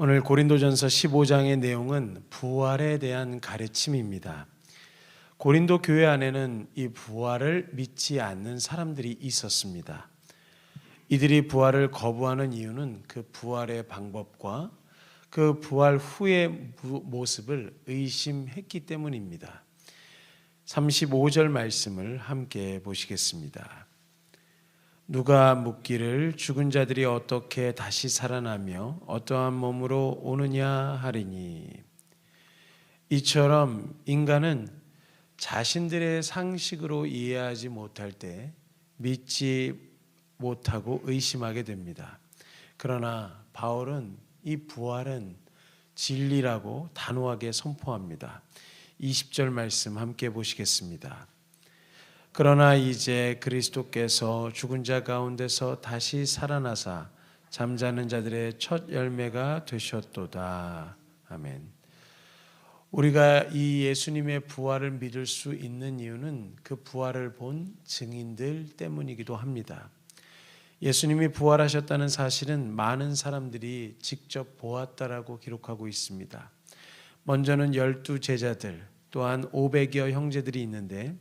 오늘 고린도전서 15장의 내용은 부활에 대한 가르침입니다. 고린도 교회 안에는 이 부활을 믿지 않는 사람들이 있었습니다. 이들이 부활을 거부하는 이유는 그 부활의 방법과 그 부활 후의 모습을 의심했기 때문입니다. 35절 말씀을 함께 보시겠습니다. 누가 묻기를 죽은 자들이 어떻게 다시 살아나며 어떠한 몸으로 오느냐 하리니 이처럼 인간은 자신들의 상식으로 이해하지 못할 때 믿지 못하고 의심하게 됩니다. 그러나 바울은 이 부활은 진리라고 단호하게 선포합니다. 20절 말씀 함께 보시겠습니다. 그러나 이제 그리스도께서 죽은 자 가운데서 다시 살아나사 잠자는 자들의 첫 열매가 되셨도다. 아멘. 우리가 이 예수님의 부활을 믿을 수 있는 이유는 그 부활을 본 증인들 때문이기도 합니다. 예수님이 부활하셨다는 사실은 많은 사람들이 직접 보았다라고 기록하고 있습니다. 먼저는 열두 제자들, 또한 500여 형제들이 있는데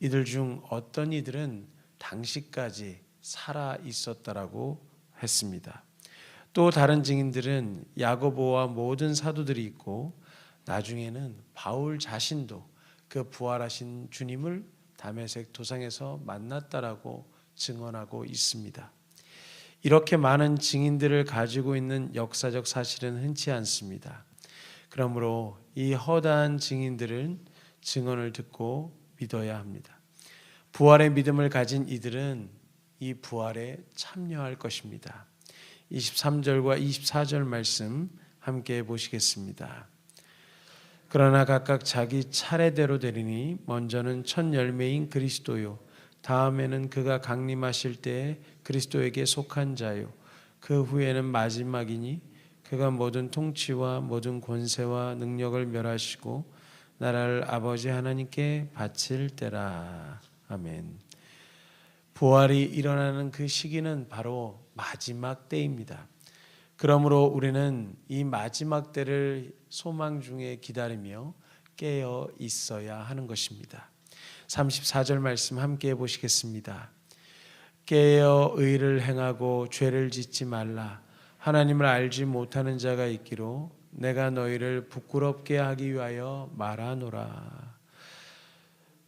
이들 중 어떤 이들은 당시까지 살아 있었다라고 했습니다. 또 다른 증인들은 야고보와 모든 사도들이 있고 나중에는 바울 자신도 그 부활하신 주님을 담에색 도상에서 만났다라고 증언하고 있습니다. 이렇게 많은 증인들을 가지고 있는 역사적 사실은 흔치 않습니다. 그러므로 이 허다한 증인들은 증언을 듣고 믿어야 합니다. 부활의 믿음을 가진 이들은 이 부활에 참여할 것입니다. 23절과 24절 말씀 함께 보시겠습니다. 그러나 각각 자기 차례대로 되리니 먼저는 첫 열매인 그리스도요 다음에는 그가 강림하실 때 그리스도에게 속한 자요 그 후에는 마지막이니 그가 모든 통치와 모든 권세와 능력을 멸하시고 나라를 아버지 하나님께 바칠 때라. 아멘. 부활이 일어나는 그 시기는 바로 마지막 때입니다. 그러므로 우리는 이 마지막 때를 소망 중에 기다리며 깨어 있어야 하는 것입니다. 34절 말씀 함께 보시겠습니다. 깨어 의를 행하고 죄를 짓지 말라. 하나님을 알지 못하는 자가 있기로 내가 너희를 부끄럽게 하기 위하여 말하노라.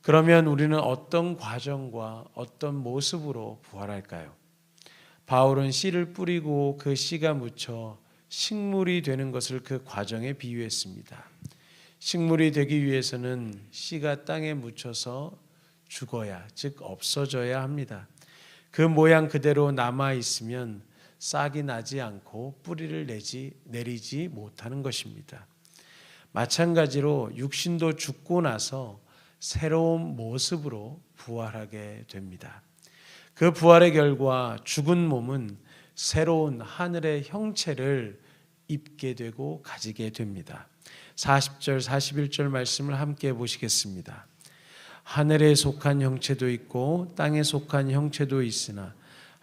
그러면 우리는 어떤 과정과 어떤 모습으로 부활할까요? 바울은 씨를 뿌리고 그 씨가 묻혀 식물이 되는 것을 그 과정에 비유했습니다. 식물이 되기 위해서는 씨가 땅에 묻혀서 죽어야, 즉 없어져야 합니다. 그 모양 그대로 남아 있으면 싹이 나지 않고 뿌리를 내지 내리지 못하는 것입니다. 마찬가지로 육신도 죽고 나서 새로운 모습으로 부활하게 됩니다. 그 부활의 결과 죽은 몸은 새로운 하늘의 형체를 입게 되고 가지게 됩니다. 40절 41절 말씀을 함께 보시겠습니다. 하늘에 속한 형체도 있고 땅에 속한 형체도 있으나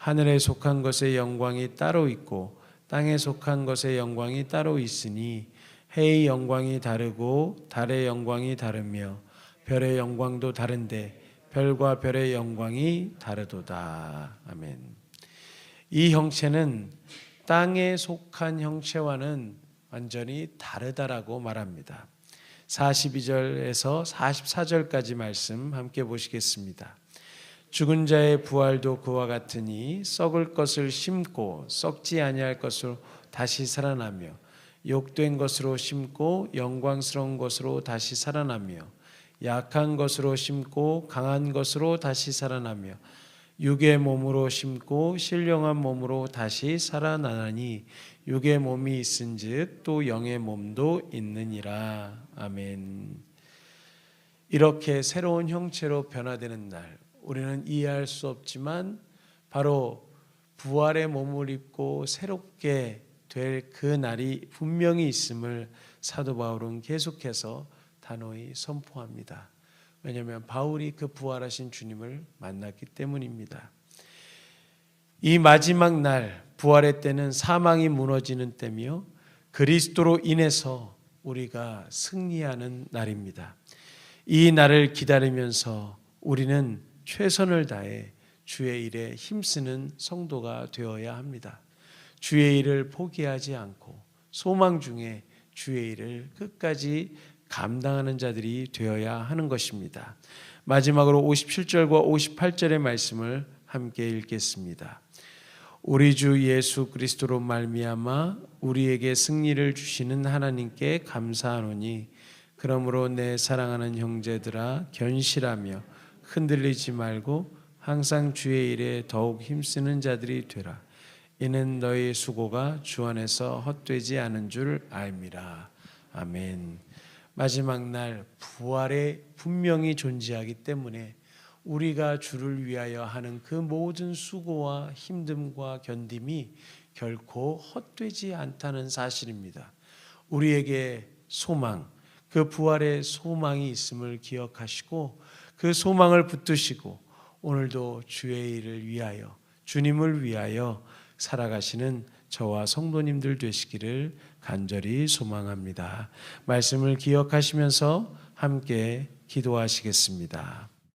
하늘에 속한 것의 영광이 따로 있고 땅에 속한 것의 영광이 따로 있으니 해의 영광이 다르고 달의 영광이 다르며 별의 영광도 다른데 별과 별의 영광이 다르도다. 아멘. 이 형체는 땅에 속한 형체와는 완전히 다르다라고 말합니다. 42절에서 44절까지 말씀 함께 보시겠습니다. 죽은 자의 부활도 그와 같으니 썩을 것을 심고 썩지 아니할 것으로 다시 살아나며 욕된 것으로 심고 영광스러운 것으로 다시 살아나며 약한 것으로 심고 강한 것으로 다시 살아나며 육의 몸으로 심고 신령한 몸으로 다시 살아나니 육의 몸이 있은즉 또 영의 몸도 있느니라 아멘. 이렇게 새로운 형체로 변화되는 날 우리는 이해할 수 없지만 바로 부활의 몸을 입고 새롭게 될 그 날이 분명히 있음을 사도 바울은 계속해서 단호히 선포합니다. 왜냐하면 바울이 그 부활하신 주님을 만났기 때문입니다. 이 마지막 날 부활의 때는 사망이 무너지는 때며 그리스도로 인해서 우리가 승리하는 날입니다. 이 날을 기다리면서 우리는 최선을 다해 주의 일에 힘쓰는 성도가 되어야 합니다. 주의 일을 포기하지 않고 소망 중에 주의 일을 끝까지 감당하는 자들이 되어야 하는 것입니다. 마지막으로 57절과 58절의 말씀을 함께 읽겠습니다. 우리 주 예수 그리스도로 말미암아 우리에게 승리를 주시는 하나님께 감사하노니 그러므로 내 사랑하는 형제들아 견실하며 흔들리지 말고 항상 주의 일에 더욱 힘쓰는 자들이 되라. 이는 너희 수고가 주 안에서 헛되지 않은 줄 알미라. 아멘. 마지막 날 부활에 분명히 존재하기 때문에 우리가 주를 위하여 하는 그 모든 수고와 힘듦과 견딤이 결코 헛되지 않다는 사실입니다. 우리에게 소망, 그 부활의 소망이 있음을 기억하시고 그 소망을 붙드시고 오늘도 주의 일을 위하여 주님을 위하여 살아가시는 저와 성도님들 되시기를 간절히 소망합니다. 말씀을 기억하시면서 함께 기도하시겠습니다.